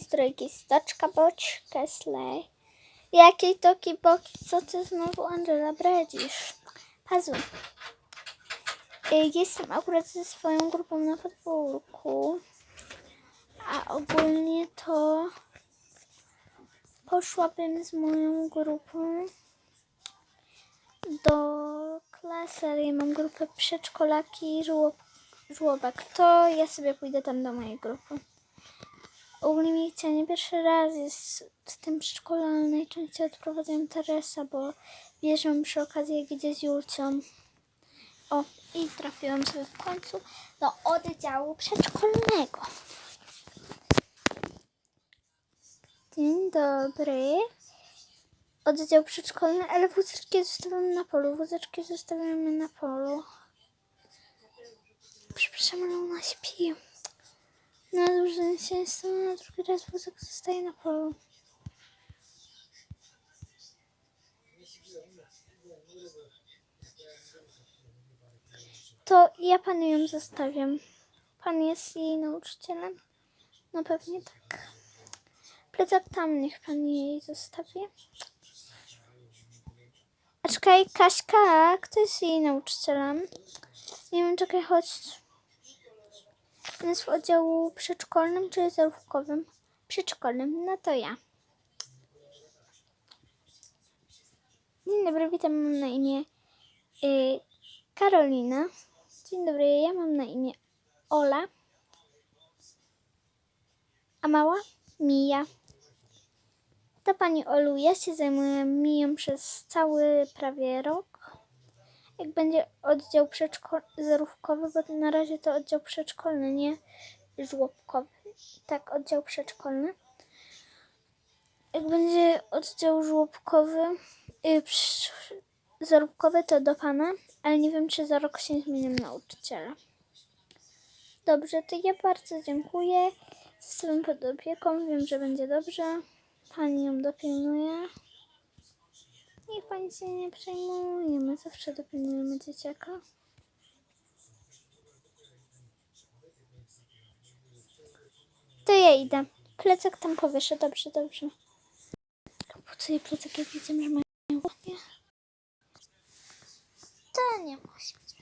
Strojki, stoczka, boczka, slej. Jakiej toki boki, co ty znowu Angela bredzisz? Pazu. Y, Jestem akurat ze swoją grupą na podwórku. A ogólnie to poszłabym z moją grupą do klasy, ja mam grupę przedszkolaki i żłob, żłobek. To ja sobie pójdę tam do mojej grupy. Ogólnie mi nie pierwszy raz jest w tym przedszkolu, ale najczęściej odprowadzają Teresa, bo bierzą przy okazji jak idzie z Julcią. O, i trafiłam sobie w końcu do oddziału przedszkolnego. Dzień dobry. Oddział przedszkolny, ale wózeczki zostawiamy na polu. Wózeczki zostawiamy na polu. Przepraszam, ale ona śpi. Na dużym często na drugi raz wózek zostaje na polu. To ja panu ją zostawiam. Pan jest jej nauczycielem? No pewnie tak. Plecak tam niech pan jej zostawi. A czekaj, Kaśka, kto jest jej nauczycielem? Nie wiem, czekaj, chodź. Jest w oddziału przedszkolnym czy zarówkowym? Przedszkolnym, no to ja. Dzień dobry, witam, mam na imię y, Karolina. Dzień dobry, ja mam na imię Ola. A mała? Mija. To pani Olu, ja się zajmuję Miją przez cały prawie rok. Jak będzie oddział przedszkolny, bo na razie to oddział przedszkolny, nie żłobkowy. Tak, oddział przedszkolny. Jak będzie oddział żłobkowy, y, przy- zarówkowy, to do pana, ale nie wiem, czy za rok się zmienię nauczyciela. Dobrze, to ja bardzo dziękuję. Zostawiam pod opieką, wiem, że będzie dobrze. Pani ją dopilnuje. Niech pani się nie przejmuje, my zawsze dopilnujemy dzieciaka. To ja idę. Plecak tam powieszę, dobrze, dobrze. Po co jej plecak, jak widzę, że mają ładnie? To nie musi być